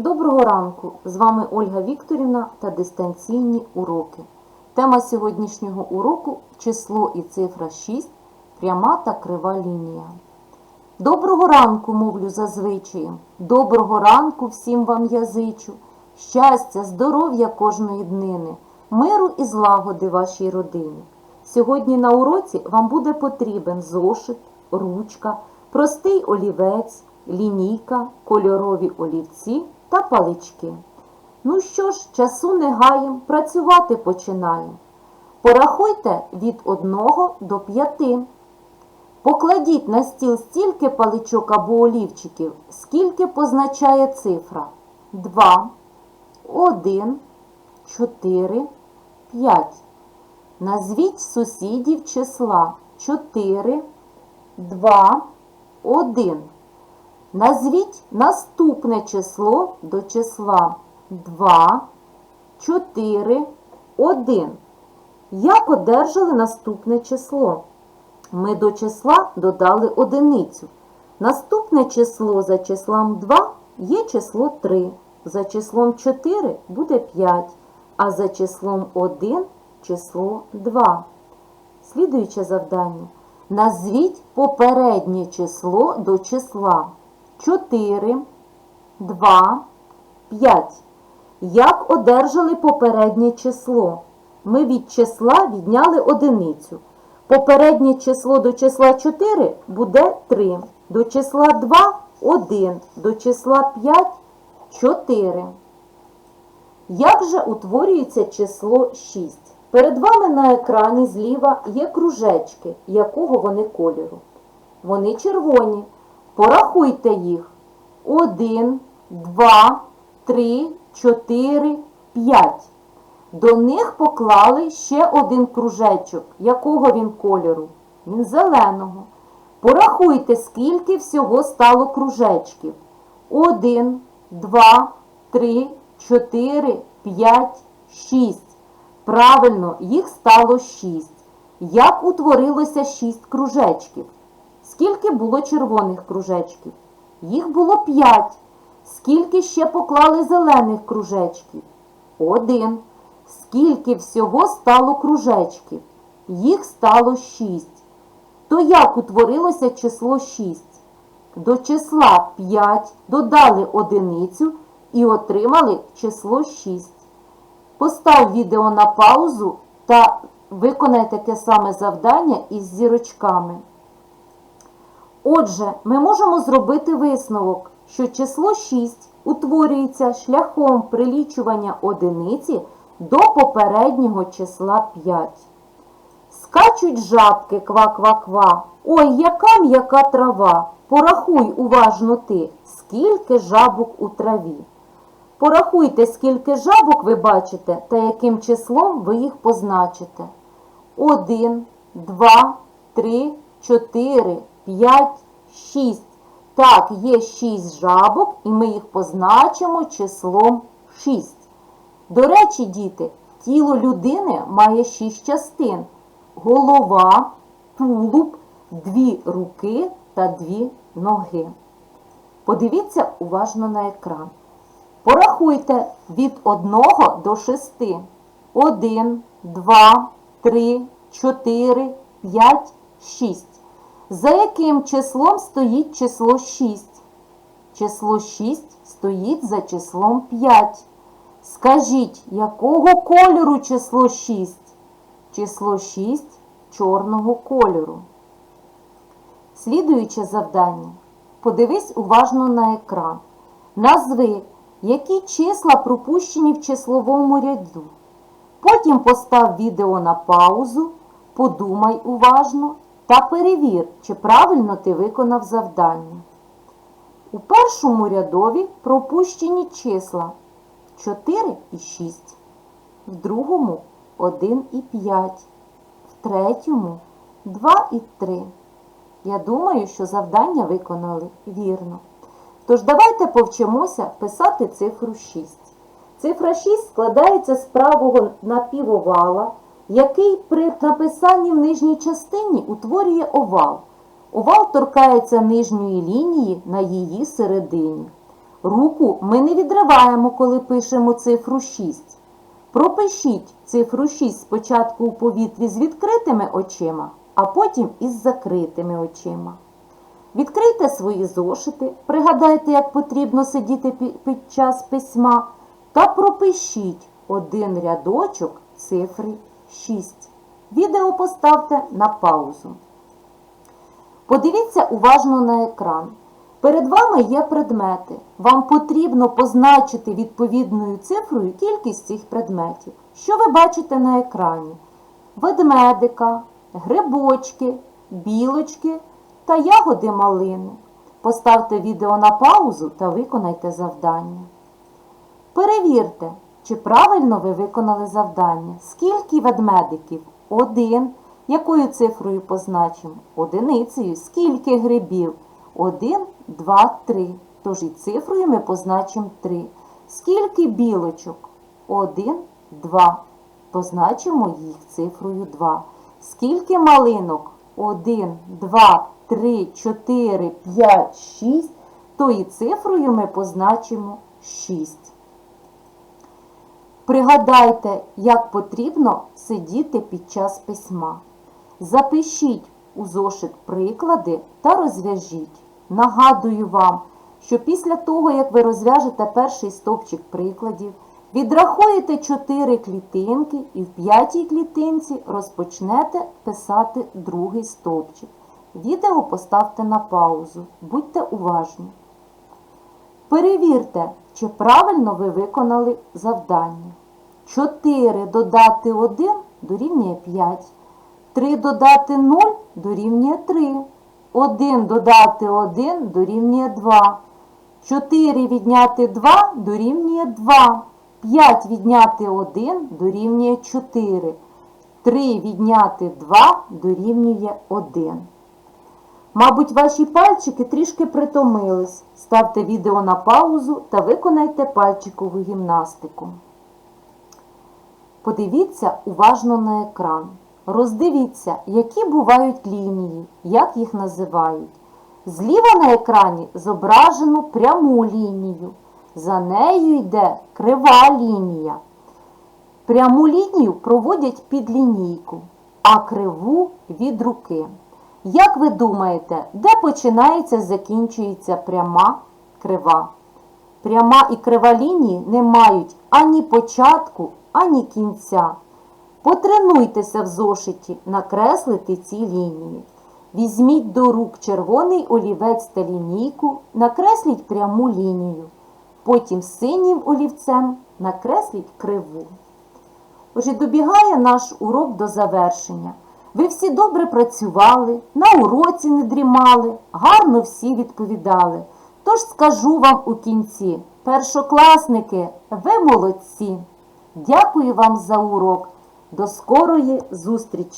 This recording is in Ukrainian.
Доброго ранку! З вами Ольга Вікторівна та дистанційні уроки. Тема сьогоднішнього уроку число і цифра 6, пряма та крива лінія. Доброго ранку, мовлю за звичаєм. Доброго ранку всім вам я зичу. Щастя, здоров'я кожної днини, миру і злагоди вашій родині. Сьогодні на уроці вам буде потрібен зошит, ручка, простий олівець, лінійка, кольорові олівці та палички. Ну що ж, часу не гаєм, працювати починаємо. Порахуйте від 1 до 5. Покладіть на стіл стільки паличок або олівчиків, скільки позначає цифра 2, 1, 4, 5. Назвіть сусідів числа 4, 2, 1. Назвіть наступне число до числа 2, 4, 1. Як одержали наступне число? Ми до числа додали одиницю. Наступне число за числом 2 є число 3. За числом 4 буде 5, а за числом 1 число 2. Слідуюче завдання. Назвіть попереднє число до числа 4, 2, 5. Як одержали попереднє число? Ми від числа відняли одиницю. Попереднє число до числа 4 буде 3. До числа 2 1. До числа 5 4. Як же утворюється число 6? Перед вами на екрані зліва є кружечки, якого вони кольору. Вони червоні. Порахуйте їх. 1, 2, 3, 4, 5. До них поклали ще один кружечок. Якого він кольору? Він зеленого. Порахуйте, скільки всього стало кружечків. 1, 2, 3, 4, 5, 6. Правильно, їх стало 6. Як утворилося 6 кружечків? Скільки було червоних кружечків? Їх було 5. Скільки ще поклали зелених кружечків? Один. Скільки всього стало кружечків? Їх стало 6. То як утворилося число 6? До числа 5 додали одиницю і отримали число 6. Постав відео на паузу та виконай таке саме завдання із зірочками. Отже, ми можемо зробити висновок, що число 6 утворюється шляхом прилічування одиниці до попереднього числа 5. Скачуть жабки ква-ква-ква. Ой, яка м'яка трава. Порахуй уважно ти, скільки жабок у траві. Порахуйте, скільки жабок ви бачите та яким числом ви їх позначите. 1, 2, 3, 4, 5, 6. Так, є 6 жабок, і ми їх позначимо числом 6. До речі, діти, тіло людини має 6 частин. Голова, тулуб, дві руки та дві ноги. Подивіться уважно на екран. Порахуйте від 1 до 6. 1, 2, 3, 4, 5, 6. За яким числом стоїть число 6? Число 6 стоїть за числом 5. Скажіть, якого кольору число 6? Число 6 чорного кольору. Слідуюче завдання. Подивись уважно на екран. Назви, які числа пропущені в числовому ряду. Потім постав відео на паузу, подумай уважно та перевір, чи правильно ти виконав завдання. У першому рядові пропущені числа 4 і 6, в другому 1 і 5, в третьому 2 і 3. Я думаю, що завдання виконали вірно. Тож давайте повчимося писати цифру 6. Цифра 6 складається з правого напівовала, який при написанні в нижній частині утворює овал. Овал торкається нижньої лінії на її середині. Руку ми не відриваємо, коли пишемо цифру 6. Пропишіть цифру 6 спочатку у повітрі з відкритими очима, а потім із закритими очима. Відкрийте свої зошити, пригадайте, як потрібно сидіти під час письма, та пропишіть один рядочок цифри 6. Відео поставте на паузу. Подивіться уважно на екран. Перед вами є предмети. Вам потрібно позначити відповідною цифрою кількість цих предметів. Що ви бачите на екрані? Ведмедика, грибочки, білочки та ягоди малини. Поставте відео на паузу та виконайте завдання. Перевірте, чи правильно ви виконали завдання. Скільки ведмедиків? Один. Якою цифрою позначимо? Одиницею. Скільки грибів? Один, два, три. Тож і цифрою ми позначимо три. Скільки білочок? Один, два. Позначимо їх цифрою 2. Скільки малинок? 1, 2, 3, 4, 5, 6. То і цифрою ми позначимо 6. Пригадайте, як потрібно сидіти під час письма. Запишіть у зошит приклади та розв'яжіть. Нагадую вам, що після того, як ви розв'яжете перший стовпчик прикладів, відрахуєте 4 клітинки і в п'ятій клітинці розпочнете писати другий стовпчик. Відео поставте на паузу. Будьте уважні. Перевірте, чи правильно ви виконали завдання. 4 додати 1 дорівнює 5. 3 додати 0 дорівнює 3. 1 додати 1 дорівнює 2. 4 відняти 2 дорівнює 2. 5 відняти 1 дорівнює 4. 3 відняти 2 дорівнює 1. Мабуть, ваші пальчики трішки притомились. Ставте відео на паузу та виконайте пальчикову гімнастику. Подивіться уважно на екран. Роздивіться, які бувають лінії, як їх називають. Зліва на екрані зображено пряму лінію. За нею йде крива лінія. Пряму лінію проводять під лінійку, а криву від руки. Як ви думаєте, де починається закінчується пряма крива? Пряма і крива лінії не мають ані початку, ані кінця. Потренуйтеся в зошиті накреслити ці лінії. Візьміть до рук червоний олівець та лінійку, накресліть пряму лінію. Потім синім олівцем накресліть криву. Отже, добігає наш урок до завершення. Ви всі добре працювали, на уроці не дрімали, гарно всі відповідали. Тож скажу вам у кінці, першокласники, ви молодці! Дякую вам за урок. До скорої зустрічі!